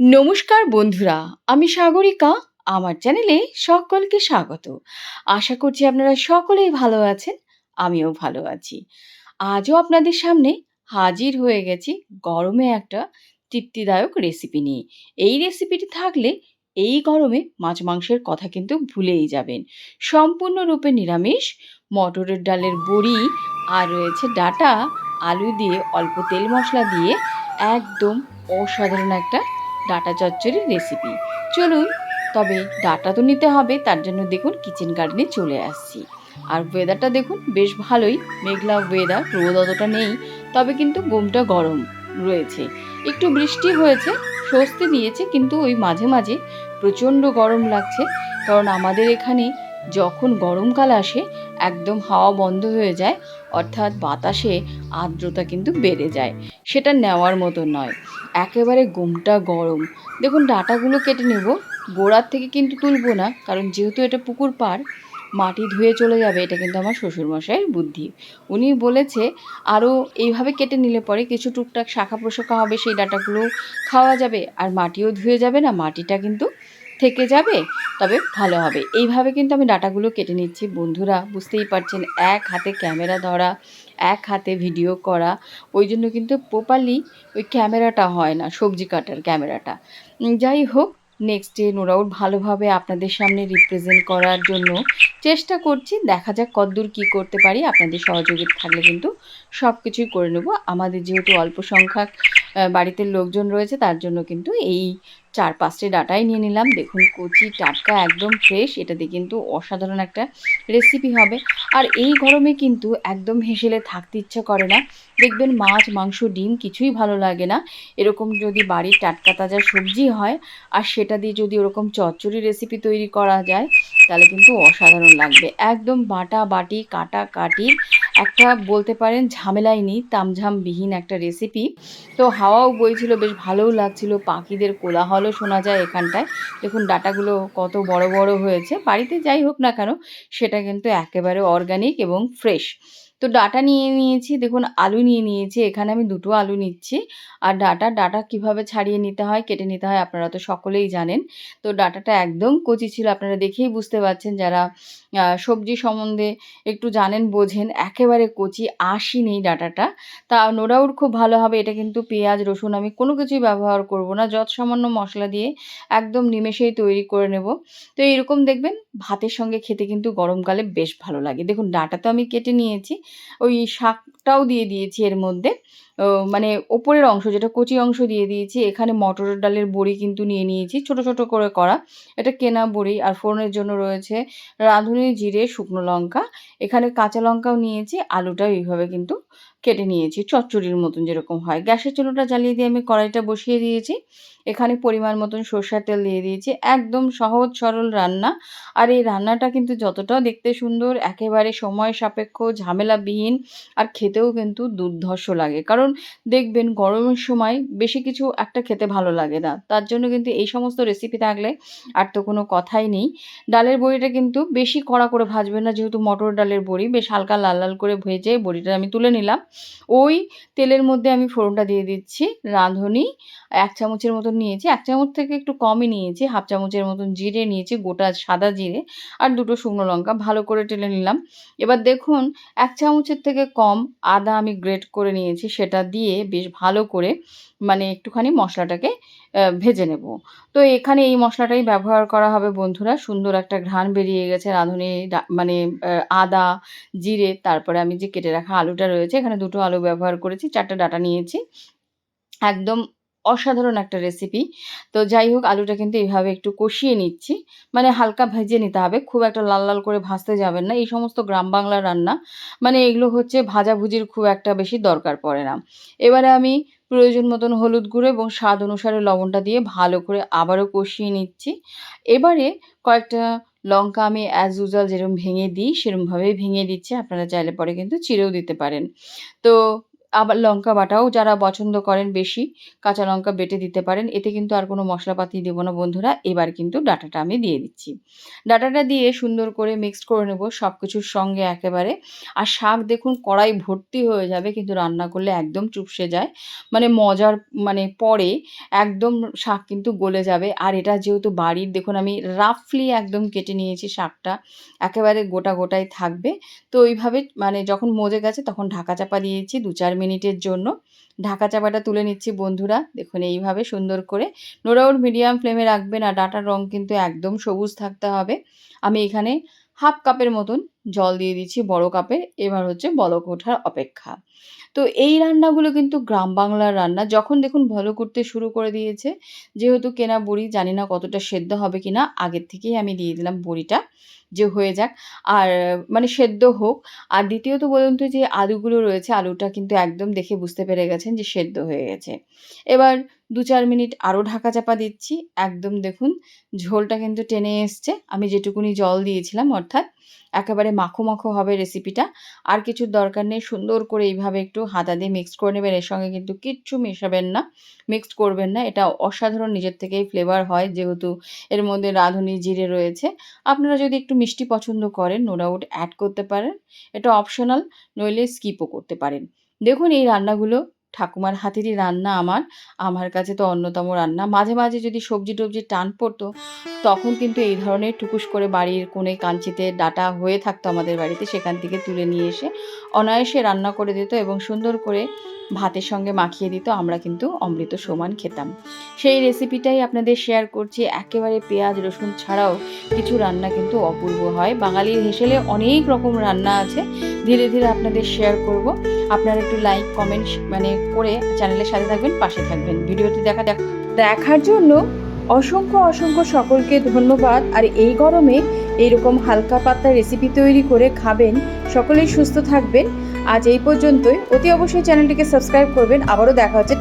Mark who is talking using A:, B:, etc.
A: নমস্কার বন্ধুরা, আমি সাগরিকা, আমার চ্যানেলে সকলকে স্বাগত। আশা করছি আপনারা সকলেই ভালো আছেন, আমিও ভালো আছি। আজও আপনাদের সামনে হাজির হয়ে গেছি গরমে একটা তৃপ্তিদায়ক রেসিপি নিয়ে। এই রেসিপিটি থাকলে এই গরমে মাছ মাংসের কথা কিন্তু ভুলেই যাবেন। সম্পূর্ণরূপে নিরামিষ, মটরের ডালের বড়ি আর রয়েছে ডাটা, আলু দিয়ে অল্প তেল মশলা দিয়ে একদম অসাধারণ একটা ডাটা চচ্চড়ির রেসিপি চলুন, তবে ডাটা তো নিতে হবে, তার জন্য দেখুন কিচেন গার্ডেনে চলে আসছি। আর ওয়েদারটা দেখুন, বেশ ভালোই। মেঘলা ওয়েদার রোদ অতটা নেই, তবে কিন্তু ঘুমটা গরম রয়েছে। একটু বৃষ্টি হয়েছে, স্বস্তি দিয়েছে, কিন্তু ওই মাঝে মাঝে প্রচণ্ড গরম লাগছে। কারণ আমাদের এখানে যখন গরমকাল আসে একদম হাওয়া বন্ধ হয়ে যায়, অর্থাৎ বাতাসে আর্দ্রতা কিন্তু বেড়ে যায়। সেটা নেওয়ার মতো নয়। একেবারে গুমটা গরম। দেখুন, ডাটাগুলো কেটে নেব। গোড়ার থেকে কিন্তু তুলবো না, কারণ যেহেতু এটা পুকুর পাড়, মাটি ধুয়ে চলে যাবে, এটা কিন্তু আমার শ্বশুরমশাইয়ের বুদ্ধি। উনি বলেছে আরও এইভাবে কেটে নিলে পরে কিছু টুকটাক শাখা প্রশাখা হবে, সেই ডাটাগুলো খাওয়া যাবে। আর মাটিও ধুয়ে যাবে না, মাটিটা কিন্তু থেকে যাবে, তবে ভালো হবে। এইভাবে কিন্তু আমি ডাটাগুলো কেটে নিচ্ছি। বন্ধুরা, বুঝতেই পারছেন, এক হাতে ক্যামেরা ধরা, এক হাতে ভিডিও করা, ওই জন্য কিন্তু প্রপারলি ওই ক্যামেরাটা হয় না, সবজি কাটার ক্যামেরাটা। যাই হোক নেক্সট ডে নোরাউট ভালোভাবে আপনাদের সামনে রিপ্রেজেন্ট করার জন্য চেষ্টা করছি, দেখা যাক কদ্দূর কী করতে পারি, আপনাদের সহযোগিতা থাকলে কিন্তু সব কিছুই করে নেব। আমাদের যেহেতু অল্প সংখ্যক বাড়িতে লোকজন রয়েছে, তার জন্য কিন্তু এই চার পাঁচটি ডাটাই নিয়ে নিলাম। দেখুন, কচি টাটকা একদম ফ্রেশ এটাতে কিন্তু অসাধারণ একটা রেসিপি হবে। আর এই গরমে কিন্তু একদম হেসেলে থাকতে ইচ্ছা করে না। দেখবেন মাছ, মাংস, ডিম কিছুই ভালো লাগে না। এরকম যদি বাড়ির টাটকা তাজা সবজি হয়, আর সেটা দিয়ে যদি ওরকম চচ্চড়ি রেসিপি তৈরি করা যায় তাহলে কিন্তু অসাধারণ লাগবে। একদম বাটা বাটি কাটা কাটির একটা বলতে পারেন ঝামেলাই নেই, তামঝামবিহীন একটা রেসিপি তো হাওয়াও বইছিল, বেশ ভালোও লাগছিল, পাখিদের কোলাহলও শোনা যায় এখানটায়। দেখুন ডাটাগুলো কত বড় বড় হয়েছে, বাড়িতে যাই হোক না কেন, সেটা কিন্তু একেবারে অর্গানিক এবং ফ্রেশ তো ডাটা নিয়ে নিয়েছি, দেখুন আলু নিয়ে নিয়েছি, এখানে আমি দুটো আলু নিচ্ছি। আর ডাটা ডাটা কীভাবে ছাড়িয়ে নিতে হয়, কেটে নিতে হয় আপনারা তো সকলেই জানেন। তো ডাটাটা একদম কচি ছিল, আপনারা দেখেই বুঝতে পারছেন যারা সবজি সম্বন্ধে একটু জানেন, বোঝেন, একেবারে কচি আশি নেই ডাটাটা। তা নোরাউর খুব ভালো হবে, এটা কিন্তু পেঁয়াজ, রসুন আমি কোনো কিছুই ব্যবহার করব না, যত সামান্য মশলা দিয়ে একদম নিমেষেই তৈরি করে নেব। তো এরকম দেখবেন, ভাতের সঙ্গে খেতে কিন্তু গরমকালে বেশ ভালো লাগে। দেখুন, ডাটা তো আমি কেটে নিয়েছি ওই শাকটাও দিয়ে দিয়েছি এর মধ্যে। মানে ওপরের অংশ যেটা কচি অংশ দিয়ে দিয়েছি, এখানে মটরের ডালের বড়ি কিন্তু নিয়ে নিয়েছি, ছোট ছোট করে করা। এটা কেনা বড়ি আর ফোড়নের জন্য রয়েছে রাঁধুনি, জিরে, শুকনো লঙ্কা। এখানে কাঁচা লঙ্কাও নিয়েছি, আলুটাও এইভাবে কিন্তু কেটে নিয়েছি, চচ্চড়ির মতন যেরকম হয়। গ্যাসের চুলোটা জ্বালিয়ে দিয়ে আমি কড়াইটা বসিয়ে দিয়েছি। এখানে পরিমাণ মতন সর্ষার তেল দিয়ে দিয়েছি। একদম সহজ, সরল রান্না। আর এই রান্নাটা কিন্তু যতটাও দেখতে সুন্দর, একেবারে সময় সাপেক্ষ, ঝামেলাবিহীন, আর খেতেও কিন্তু দুর্ধর্ষ লাগে। কারণ দেখবেন গরমের সময় বেশি কিছু একটা খেতে ভালো লাগে না। তার জন্য কিন্তু এই সমস্ত রেসিপি থাকলে আর তো কোনো কথাই নেই। ডালের বড়িটা কিন্তু বেশি কড়া করে ভাজবে না, যেহেতু মটর ডালের বড়ি। বেশ হালকা লাল লাল করে ভেজে বড়িটা আমি তুলে নিলাম। ওই তেলের মধ্যে আমি ফোড়নটা দিয়ে দিচ্ছি। রাঁধুনি এক চামচের মতন নিয়েছি, এক চামচ থেকে একটু কমই নিয়েছি, হাফ চামচের মতন জিরে নিয়েছি, গোটা সাদা জিরে আর দুটো শুকনো লঙ্কা, ভালো করে টেলে নিলাম। এবার দেখুন, এক চামচের থেকে কম আদা আমি গ্রেট করে নিয়েছি, সেটা দিয়ে বেশ ভালো করে মানে একটুখানি মশলাটাকে ভেজে নেব। তো এখানে এই মশলাটাই ব্যবহার করা হবে বন্ধুরা, সুন্দর একটা ঘ্রাণ বেরিয়ে গেছে রাঁধুনি মানে আদা, জিরে, তারপরে আমি যে কেটে রাখা আলুটা রয়েছে, এখানে দুটো আলু ব্যবহার করেছি, চারটে ডাটা নিয়েছি। একদম অসাধারণ একটা রেসিপি তো যাই হোক আলুটা কিন্তু এইভাবে একটু কষিয়ে নিচ্ছি। মানে হালকা ভেজে নিতে হবে, খুব একটা লাল লাল করে ভাজতে যাবেন না। এই সমস্ত গ্রাম বাংলার রান্না মানে এগুলো হচ্ছে ভাজাভুজির খুব একটা বেশি দরকার পড়ে না। এবারে আমি প্রয়োজন মতন হলুদ গুঁড়ো এবং স্বাদ অনুসারে লবণটা দিয়ে ভালো করে আবারও কষিয়ে নিচ্ছি। এবারে কয়েকটা লঙ্কা আমি অ্যাজ ইউজাল যেরকম ভেঙে দিই সেরকমভাবেই ভেঙে দিচ্ছি। আপনারা চাইলে পরে কিন্তু চিড়েও দিতে পারেন। তো আবার লঙ্কা বাটাও যারা পছন্দ করেন বেশি, কাঁচা লঙ্কা বেটে দিতে পারেন। এতে কিন্তু আর কোনো মশলাপাতি দেবো না বন্ধুরা। এবার কিন্তু ডাটাটা আমি দিয়ে দিচ্ছি। ডাটাটা দিয়ে সুন্দর করে মিক্সড করে নেব সব কিছুর সঙ্গে একেবারে। আর শাক দেখুন কড়াই ভর্তি হয়ে যাবে, কিন্তু রান্না করলে একদম চুপসে যায়। মানে মজার মানে পরে একদম শাক কিন্তু গলে যাবে। আর এটা যেহেতু বাড়ির, দেখুন আমি রাফলি একদম কেটে নিয়েছি শাকটা। একেবারে গোটা গোটাই থাকবে। তো ওইভাবে মানে যখন মজে গেছে তখন ঢাকা চাপা দিয়েছি, দু চার মিনিটের জন্য। ঢাকা চাপাটা তুলে নিচ্ছি বন্ধুরা। দেখুন, এইভাবে সুন্দর করে। নোড়াউট মিডিয়াম ফ্লেমে রাখবেন আর ডাটার রং কিন্তু একদম সবুজ থাকতে হবে। আমি এখানে হাফ কাপের মতন জল দিয়ে দিচ্ছি বড় কাপে এবার হচ্ছে বলক ওঠার অপেক্ষা। তো এই রান্নাগুলো কিন্তু গ্রাম বাংলার রান্না। যখন দেখুন ভালো করতে শুরু করে দিয়েছে, যেহেতু কেনা বড়ি, জানি না কতটা সেদ্ধ হবে কিনা, আগের থেকেই আমি দিয়ে দিলাম বড়িটা, যে হয়ে যাক। আর মানে সেদ্ধ হোক। আর দ্বিতীয়ত বলুন তো যে আলুগুলো রয়েছে, আলুটা কিন্তু একদম দেখে বুঝতে পেরে গেছেন যে সেদ্ধ হয়ে গেছে। এবার দু চার মিনিট আরও ঢাকা চাপা দিচ্ছি। একদম দেখুন ঝোলটা কিন্তু টেনে এসছে। আমি যেটুকুনি জল দিয়েছিলাম, অর্থাৎ একেবারে মাখো মাখো হবে রেসিপিটা আর কিছুর দরকার নেই, সুন্দর করে এইভাবে একটু হাতা দিয়ে মিক্স করে নেবেন। এর সঙ্গে কিন্তু কিচ্ছু মেশাবেন না। মিক্সড করবেন না। এটা অসাধারণ নিজের থেকেই ফ্লেভার হয়, যেহেতু এর মধ্যে রাঁধুনি, জিরে রয়েছে। আপনারা যদি একটু মিষ্টি পছন্দ করেন নো ডাউট অ্যাড করতে পারেন। এটা অপশনাল নইলে স্কিপও করতে পারেন। দেখুন এই রান্নাগুলো ঠাকুমার হাতেরই রান্না আমার আমার কাছে তো অন্যতম রান্না। মাঝে মাঝে যদি সবজি টবজি টান পড়তো, তখন কিন্তু এই ধরনের টুকুস করে বাড়ির কোণে কাঞ্চিতে ডাটা হয়ে থাকতো আমাদের বাড়িতে, সেখান থেকে তুলে নিয়ে এসে অনায়াসে রান্না করে দিত এবং সুন্দর করে ভাতের সঙ্গে মাখিয়ে দিত, আমরা কিন্তু অমৃত সমান খেতাম। সেই রেসিপিটাই আপনাদের শেয়ার করছি। একেবারে পেঁয়াজ, রসুন ছাড়াও কিছু রান্না কিন্তু অপূর্ব হয়। বাঙালির হেসেলে অনেক রকম রান্না আছে। ধীরে ধীরে আপনাদের শেয়ার করব। আপনারা একটু লাইক কমেন্ট মানে করে চ্যানেলের সাথে থাকবেন, পাশে থাকবেন। ভিডিওটি দেখা দেখ- দেখার জন্য অসংখ্য অসংখ্য সকলকে ধন্যবাদ। আর এই গরমে এইরকম হালকা পাতলা রেসিপি তৈরি করে খাবেন, সকলেই সুস্থ থাকবেন। আজ এই পর্যন্তই। অতি অবশ্যই চ্যানেলটিকে সাবস্ক্রাইব করবেন। আবারও দেখা হচ্ছে